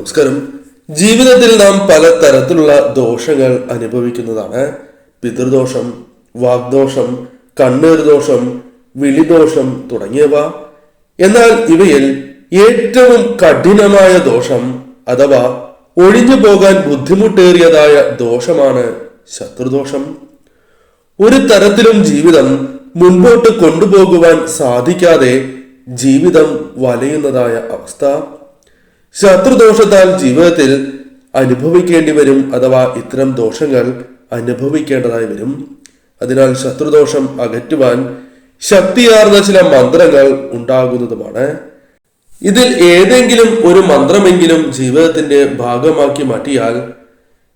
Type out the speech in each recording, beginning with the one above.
നമസ്കാരം. ജീവിതത്തിൽ നാം പല തരത്തിലുള്ള ദോഷങ്ങൾ അനുഭവിക്കുന്നതാണ്. പിതൃദോഷം വാഗ്ദോഷം കണ്ണീർ ദോഷം വിളിദോഷം തുടങ്ങിയവ. എന്നാൽ ഇവയിൽ ഏറ്റവും കഠിനമായ ദോഷം അഥവാ ഒഴിഞ്ഞു പോകാൻ ബുദ്ധിമുട്ടേറിയതായ ദോഷമാണ് ശത്രുദോഷം. ഒരു തരത്തിലും ജീവിതം മുൻപോട്ട് കൊണ്ടുപോകുവാൻ സാധിക്കാതെ ജീവിതം വലയുന്നതായ അവസ്ഥ. ശത്രുദോഷത്താൽ ജീവിതത്തിൽ അനുഭവിക്കേണ്ടി വരും അഥവാ ഇത്തരം ദോഷങ്ങൾ അനുഭവിക്കേണ്ടതായി വരും. അതിനാൽ ശത്രുദോഷം അകറ്റുവാൻ ശക്തിയാർന്ന ചില മന്ത്രങ്ങൾ ഉണ്ടാകുന്നതുമാണ്. ഇതിൽ ഏതെങ്കിലും ഒരു മന്ത്രമെങ്കിലും ജീവിതത്തിന്റെ ഭാഗമാക്കി മാറ്റിയാൽ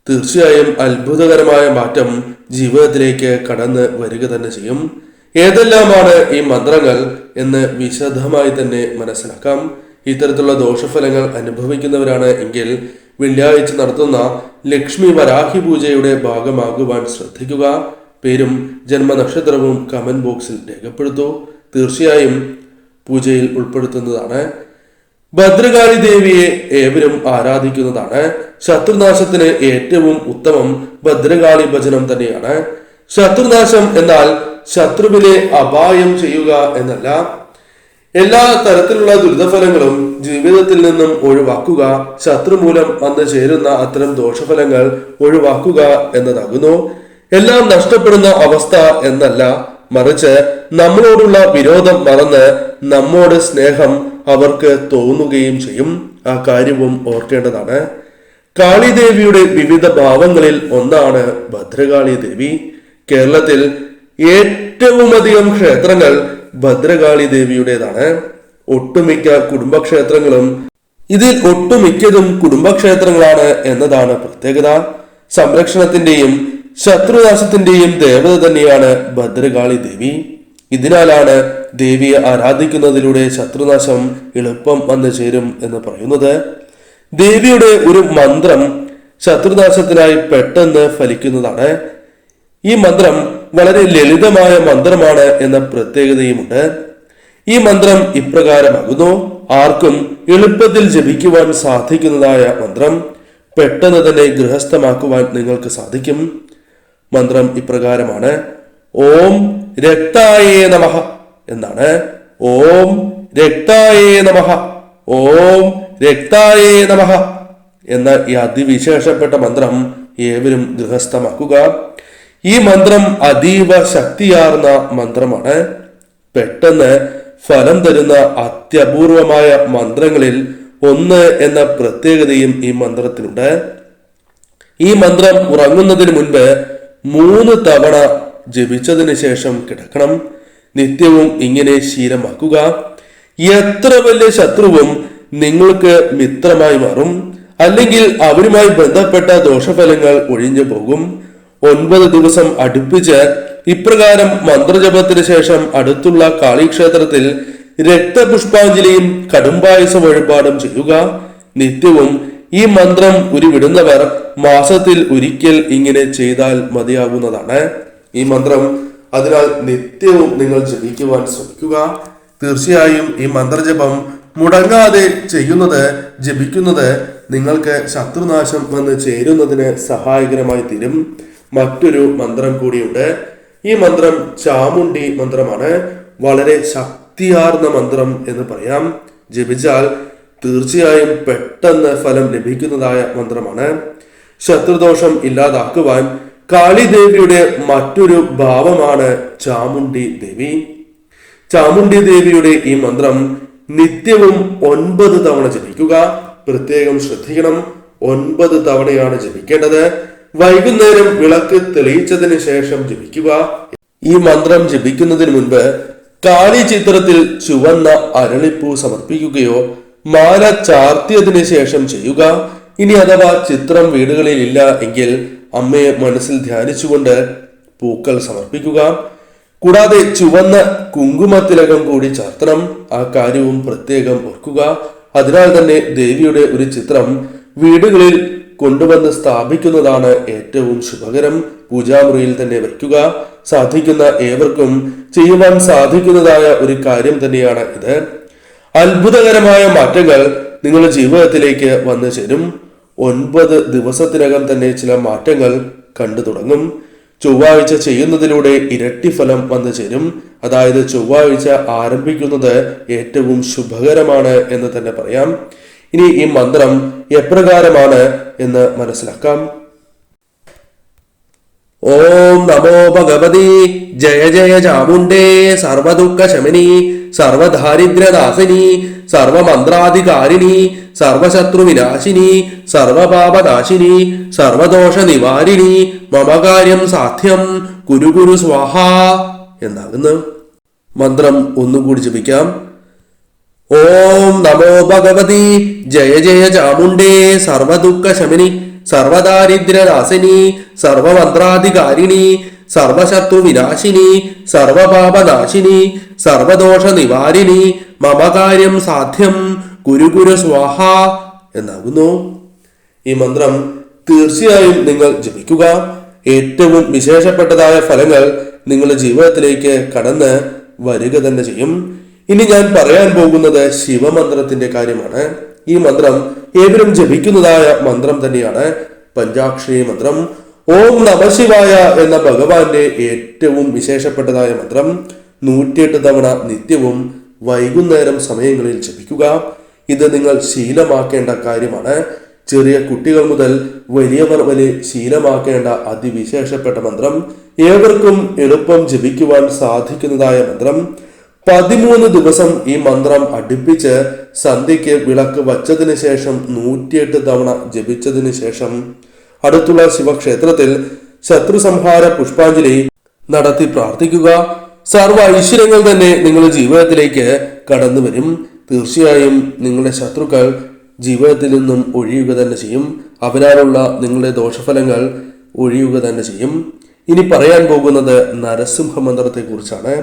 തീർച്ചയായും അത്ഭുതകരമായ മാറ്റം ജീവിതത്തിലേക്ക് കടന്ന് വരിക തന്നെ ചെയ്യും. ഏതെല്ലാമാണ് ഈ മന്ത്രങ്ങൾ എന്ന് വിശദമായി തന്നെ മനസ്സിലാക്കാം. ഇത്തരത്തിലുള്ള ദോഷഫലങ്ങൾ അനുഭവിക്കുന്നവരാണ് എങ്കിൽ വെള്ളിയാഴ്ച നടത്തുന്ന ലക്ഷ്മി വരാഹി പൂജയുടെ ഭാഗമാകുവാൻ ശ്രദ്ധിക്കുക. പേരും ജന്മനക്ഷത്രവും കമന്റ് ബോക്സിൽ രേഖപ്പെടുത്തൂ. തീർച്ചയായും പൂജയിൽ ഉൾപ്പെടുത്തുന്നതാണ്. ഭദ്രകാളി ദേവിയെ ഏവരും ആരാധിക്കുന്നതാണ്. ശത്രുനാശത്തിന് ഏറ്റവും ഉത്തമം ഭദ്രകാളി ഭജനം തന്നെയാണ്. ശത്രുനാശം എന്നാൽ ശത്രുവിനെ അപായം ചെയ്യുക എന്നല്ല. എല്ലാ തരത്തിലുള്ള ദുരിതഫലങ്ങളും ജീവിതത്തിൽ നിന്നും ഒഴിവാക്കുക. ശത്രു മൂലം വന്ന് ചേരുന്ന അത്തരം ദോഷഫലങ്ങൾ ഒഴിവാക്കുക എന്നതാകുന്നു. എല്ലാം നഷ്ടപ്പെടുന്ന അവസ്ഥ എന്നല്ല. മറിച്ച് നമ്മളോടുള്ള വിരോധം മറന്ന് നമ്മോട് സ്നേഹം അവർക്ക് തോന്നുകയും ചെയ്യും. ആ കാര്യവും ഓർക്കേണ്ടതാണ്. കാളിദേവിയുടെ വിവിധ ഭാവങ്ങളിൽ ഒന്നാണ് ഭദ്രകാളി ദേവി കേരളത്തിൽ ഏറ്റവുമധികം ക്ഷേത്രങ്ങൾ ഭദ്രകാളി ദേവിയുടേതാണ്. ഒട്ടുമിക്ക കുടുംബക്ഷേത്രങ്ങളും ഇതിൽ ഒട്ടുമിക്കതും കുടുംബക്ഷേത്രങ്ങളാണ് എന്നതാണ് പ്രത്യേകത. സംരക്ഷണത്തിന്റെയും ശത്രുനാശത്തിന്റെയും ദേവത തന്നെയാണ് ഭദ്രകാളി ദേവി. ഇതിനാലാണ് ദേവിയെ ആരാധിക്കുന്നതിലൂടെ ശത്രുനാശം എളുപ്പം വന്നു ചേരും എന്ന് പറയുന്നത്. ദേവിയുടെ ഒരു മന്ത്രം ശത്രുനാശത്തിനായി പെട്ടെന്ന് ഫലിക്കുന്നതാണ്. ഈ മന്ത്രം വളരെ ലളിതമായ മന്ത്രമാണ് എന്ന പ്രത്യേകതയുമുണ്ട്. ഈ മന്ത്രം ഇപ്രകാരമാകുന്നു. ആർക്കും എളുപ്പത്തിൽ ജപിക്കുവാൻ സാധിക്കുന്നതായ മന്ത്രം പെട്ടെന്ന് തന്നെ ഗൃഹസ്ഥമാക്കുവാൻ നിങ്ങൾക്ക് സാധിക്കും. മന്ത്രം ഇപ്രകാരമാണ്. ഓം രക്തായേ നമ എന്നാണ്. ഓം രക്തായേ നമ. ഓം രക്തായേ നമ. എന്ന ഈ അതിവിശേഷപ്പെട്ട മന്ത്രം ഏവരും ഗൃഹസ്ഥമാക്കുക. ഈ മന്ത്രം അതീവ ശക്തിയാർന്ന മന്ത്രമാണ്. പെട്ടെന്ന് ഫലം തരുന്ന അത്യപൂർവമായ മന്ത്രങ്ങളിൽ ഒന്ന് എന്ന പ്രത്യേകതയും ഈ മന്ത്രത്തിനുണ്ട് ഈ മന്ത്രം ഉറങ്ങുന്നതിന് മുൻപ് മൂന്ന് തവണ ജപിച്ചതിന് ശേഷം കിടക്കണം. നിത്യവും ഇങ്ങനെ ശീലമാക്കുക. എത്ര വലിയ ശത്രുവും നിങ്ങൾക്ക് മിത്രമായി മാറും. അല്ലെങ്കിൽ അവരുമായി ബന്ധപ്പെട്ട ദോഷഫലങ്ങൾ ഒഴിഞ്ഞു പോകും. ഒൻപത് ദിവസം അടുപ്പിച്ച് ഇപ്രകാരം മന്ത്രജപത്തിന് ശേഷം അടുത്തുള്ള കാളിക്ഷേത്രത്തിൽ രക്തപുഷ്പാഞ്ജലിയും കടുംപായസ വഴിപാടും ചെയ്യുക. നിത്യവും ഈ മന്ത്രം ഉരുവിടുന്നവർ മാസത്തിൽ ഒരിക്കൽ ഇങ്ങനെ ചെയ്താൽ മതിയാകുന്നതാണ് ഈ മന്ത്രം അതിനാൽ നിത്യവും നിങ്ങൾ ജപിക്കുവാൻ ശ്രമിക്കുക. തീർച്ചയായും ഈ മന്ത്രജപം മുടങ്ങാതെ ചെയ്യുന്നത് ജപിക്കുന്നത് നിങ്ങൾക്ക് ശത്രുനാശം വന്ന് ചേരുന്നതിന് സഹായകരമായി തീരും. മറ്റൊരു മന്ത്രം കൂടിയുണ്ട്. ഈ മന്ത്രം ചാമുണ്ടി മന്ത്രമാണ്. വളരെ ശക്തിയാർന്ന മന്ത്രം എന്ന് പറയാം. ജപിച്ചാൽ തീർച്ചയായും പെട്ടെന്ന് ഫലം ലഭിക്കുന്നതായ മന്ത്രമാണ്. ശത്രുദോഷം ഇല്ലാതാക്കുവാൻ കാളിദേവിയുടെ മറ്റൊരു ഭാവമാണ് ചാമുണ്ടി ദേവി. ചാമുണ്ടി ദേവിയുടെ ഈ മന്ത്രം നിത്യവും ഒൻപത് തവണ ജപിക്കുക. പ്രത്യേകം ശ്രദ്ധിക്കണം. ഒൻപത് തവണയാണ് ജപിക്കേണ്ടത്. വൈകുന്നേരം വിളക്ക് തെളിയിച്ചതിന് ശേഷം ജപിക്കുക. ഈ മന്ത്രം ജപിക്കുന്നതിന് മുൻപ് കാളി ചിത്രത്തിൽ ചുവന്ന അരളിപ്പൂ സമർപ്പിക്കുകയോ മാല ചാർത്തിയതിനു ശേഷം ചെയ്യുക. ഇനി അഥവാ ചിത്രം വീടുകളിൽ ഇല്ല എങ്കിൽ അമ്മയെ മനസ്സിൽ ധ്യാനിച്ചുകൊണ്ട് പൂക്കൾ സമർപ്പിക്കുക. കൂടാതെ ചുവന്ന കുങ്കുമത്തിലകം കൂടി ചാർത്തണം. ആ കാര്യവും പ്രത്യേകം ഓർക്കുക. അതിനാൽ തന്നെ ദേവിയുടെ ഒരു ചിത്രം വീടുകളിൽ കൊണ്ടുവന്ന് സ്ഥാപിക്കുന്നതാണ് ഏറ്റവും ശുഭകരം. പൂജാമുറിയിൽ തന്നെ വയ്ക്കുക. സാധിക്കുന്ന ഏവർക്കും ചെയ്യുവാൻ സാധിക്കുന്നതായ ഒരു കാര്യം തന്നെയാണ് ഇത്. അത്ഭുതകരമായ മാറ്റങ്ങൾ നിങ്ങളുടെ ജീവിതത്തിലേക്ക് വന്നു ചേരും. ഒൻപത് ദിവസത്തിനകം തന്നെ ചില മാറ്റങ്ങൾ കണ്ടു തുടങ്ങും. ചൊവ്വാഴ്ച ചെയ്യുന്നതിലൂടെ ഇരട്ടി ഫലം വന്നു ചേരും. അതായത് ചൊവ്വാഴ്ച ആരംഭിക്കുന്നത് ഏറ്റവും ശുഭകരമാണ് എന്ന് തന്നെ പറയാം. ഇനി ഈ മന്ത്രം എപ്രകാരമാണ് എന്ന് മനസ്സിലാക്കാം. ഓം നമോ ഭഗവതി ജയ ജയ ചാമുണ്ടേ സർവദുഃഖ ശമിനി സർവദാരിദ്ര്യദാസിനി സർവമന്ത്രാധികാരിണി സർവശത്രുവിനാശിനി സർവപാപനാശിനി സർവദോഷ നിവാരിണി മമ കാര്യം സാധ്യം കുരു കുരു സ്വാഹ എന്നാകുന്നു. മന്ത്രം ഒന്നുകൂടി ജപിക്കാം. ഓം നമോ ഭഗവതി. ജയ ജയ ചാമുണ്ടേ സർവദുഃഖ ശമിനി സർവദാരിദ്ര്യനാശിനി സർവമന്ത്രാധികാരിണി സർവശത്രു വിനാശിനി സർവപാപനാശിനി സർവദോഷ നിവാരിണി മമ കാര്യം സാധ്യം. കുരു കുരു സ്വാഹ എന്നാകുന്നു. ഈ മന്ത്രം തീർച്ചയായും നിങ്ങൾ ജപിക്കുക. ഏറ്റവും വിശേഷപ്പെട്ടതായ ഫലങ്ങൾ നിങ്ങളുടെ ജീവിതത്തിലേക്ക് കടന്ന് വരിക തന്നെ ചെയ്യും. ഇനി ഞാൻ പറയാൻ പോകുന്നത് ശിവമന്ത്രത്തിന്റെ കാര്യമാണ്. ഈ മന്ത്രം ഏവരും ജപിക്കുന്നതായ മന്ത്രം തന്നെയാണ്. പഞ്ചാക്ഷരി മന്ത്രം ഓം നമശിവായ എന്ന ഭഗവാന്റെ ഏറ്റവും വിശേഷപ്പെട്ടതായ മന്ത്രം നൂറ്റിയെട്ട് തവണ നിത്യവും വൈകുന്നേരം സമയങ്ങളിൽ ജപിക്കുക. ഇത് നിങ്ങൾ ശീലമാക്കേണ്ട കാര്യമാണ്. ചെറിയ കുട്ടികൾ മുതൽ വലിയവർ വരെ ശീലമാക്കേണ്ട അതിവിശേഷപ്പെട്ട മന്ത്രം. ഏവർക്കും എളുപ്പം ജപിക്കുവാൻ സാധിക്കുന്നതായ മന്ത്രം. പതിമൂന്ന് ദിവസം ഈ മന്ത്രം അടുപ്പിച്ച് സന്ധ്യയ്ക്ക് വിളക്ക് വച്ചതിന് ശേഷം നൂറ്റിയെട്ട് തവണ ജപിച്ചതിന് ശേഷം അടുത്തുള്ള ശിവക്ഷേത്രത്തിൽ ശത്രു സംഹാര പുഷ്പാഞ്ജലി നടത്തി പ്രാർത്ഥിക്കുക. സർവ ഐശ്വര്യങ്ങൾ തന്നെ നിങ്ങളുടെ ജീവിതത്തിലേക്ക് കടന്നു വരും. തീർച്ചയായും നിങ്ങളുടെ ശത്രുക്കൾ ജീവിതത്തിൽ നിന്നും ഒഴിയുക തന്നെ ചെയ്യും. അവരാലുള്ള നിങ്ങളുടെ ദോഷഫലങ്ങൾ ഒഴിയുക തന്നെ ചെയ്യും. ഇനി പറയാൻ പോകുന്നത് നരസിംഹ മന്ത്രത്തെ കുറിച്ചാണ്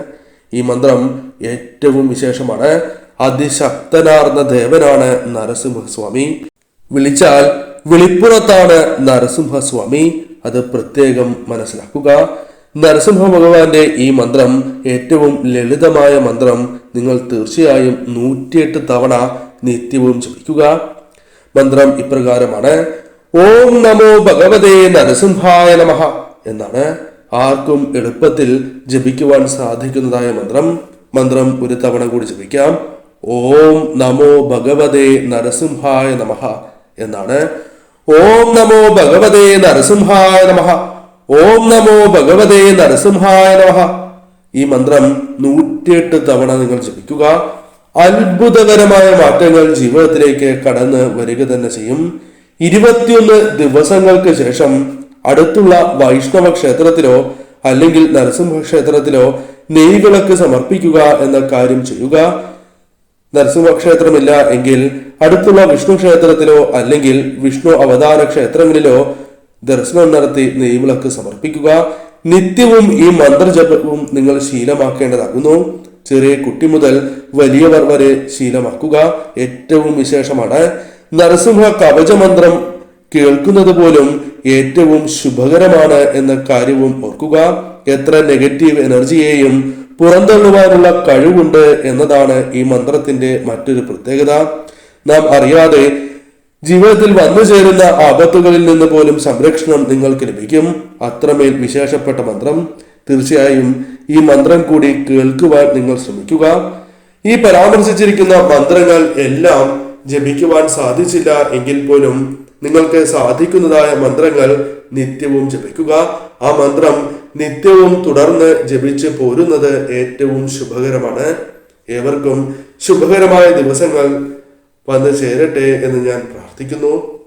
ഈ മന്ത്രം ഏറ്റവും വിശേഷമാണ്. അതിശക്തനാർന്ന ദേവനാണ് നരസിംഹസ്വാമി. വിളിച്ചാൽ വിളിപ്പുറത്താണ് നരസിംഹസ്വാമി. അത് പ്രത്യേകം മനസ്സിലാക്കുക. നരസിംഹ ഭഗവാന്റെ ഈ മന്ത്രം ഏറ്റവും ലളിതമായ മന്ത്രം നിങ്ങൾ തീർച്ചയായും നൂറ്റിയെട്ട് തവണ നിത്യവും ജപിക്കുക. മന്ത്രം ഇപ്രകാരമാണ്. ഓം നമോ ഭഗവതേ നരസിംഹായ നമഃ എന്നാണ്. ആർക്കും എളുപ്പത്തിൽ ജപിക്കുവാൻ സാധിക്കുന്നതായ മന്ത്രം. മന്ത്രം ഒരു തവണ കൂടി ജപിക്കാം. ഓം നമോ ഭഗവതേ നരസിംഹായ നമഃ എന്നാണ്. ഓം നമോ ഭഗവതേ നരസിംഹായ നമഃ. ഓം നമോ ഭഗവതേ നരസിംഹായ നമഃ. ഈ മന്ത്രം നൂറ്റിയെട്ട് തവണ നിങ്ങൾ ജപിക്കുക. അത്ഭുതകരമായ മാറ്റങ്ങൾ ജീവിതത്തിലേക്ക് കടന്ന് വരിക തന്നെ ചെയ്യും. ഇരുപത്തിയൊന്ന് ദിവസങ്ങൾക്ക് ശേഷം അടുത്തുള്ള വൈഷ്ണവ ക്ഷേത്രത്തിലോ അല്ലെങ്കിൽ നരസിംഹ ക്ഷേത്രത്തിലോ നെയ്വിളക്ക് സമർപ്പിക്കുക എന്ന കാര്യം ചെയ്യുക. നരസിംഹ ക്ഷേത്രമില്ല എങ്കിൽ അടുത്തുള്ള വിഷ്ണു ക്ഷേത്രത്തിലോ അല്ലെങ്കിൽ വിഷ്ണു അവതാര ക്ഷേത്രങ്ങളിലോ ദർശനം നടത്തി നെയ്വിളക്ക് സമർപ്പിക്കുക. നിത്യവും ഈ മന്ത്രജപവും നിങ്ങൾ ശീലമാക്കേണ്ടതാകുന്നു. ചെറിയ കുട്ടി മുതൽ വലിയവർ വരെ ശീലമാക്കുക. ഏറ്റവും വിശേഷമാണ് നരസിംഹ കവചമന്ത്രം കേൾക്കുന്നത് പോലും ഏറ്റവും ശുഭകരമാണ് എന്ന കാര്യവും ഓർക്കുക. എത്ര നെഗറ്റീവ് എനർജിയെയും പുറന്തള്ളുവാനുള്ള കഴിവുണ്ട് എന്നതാണ് ഈ മന്ത്രത്തിന്റെ മറ്റൊരു പ്രത്യേകത. നാം അറിയാതെ ജീവിതത്തിൽ വന്നു ചേരുന്ന ആപത്തുകളിൽ നിന്ന് പോലും സംരക്ഷണം നിങ്ങൾക്ക് ലഭിക്കും. അത്രമേൽ വിശേഷപ്പെട്ട മന്ത്രം. തീർച്ചയായും ഈ മന്ത്രം കൂടി കേൾക്കുവാൻ നിങ്ങൾ ശ്രമിക്കുക. ഈ പരാമർശിച്ചിരിക്കുന്ന മന്ത്രങ്ങൾ എല്ലാം ജപിക്കുവാൻ സാധിച്ചില്ല എങ്കിൽ പോലും നിങ്ങൾക്ക് സാധിക്കുന്നതായ മന്ത്രങ്ങൾ നിത്യവും ജപിക്കുക. ആ മന്ത്രം നിത്യവും തുടർന്ന് ജപിച്ച് പോരുന്നത് ഏറ്റവും ശുഭകരമാണ്. ഏവർക്കും ശുഭകരമായ ദിവസങ്ങൾ വന്നു ചേരട്ടെ എന്ന് ഞാൻ പ്രാർത്ഥിക്കുന്നു.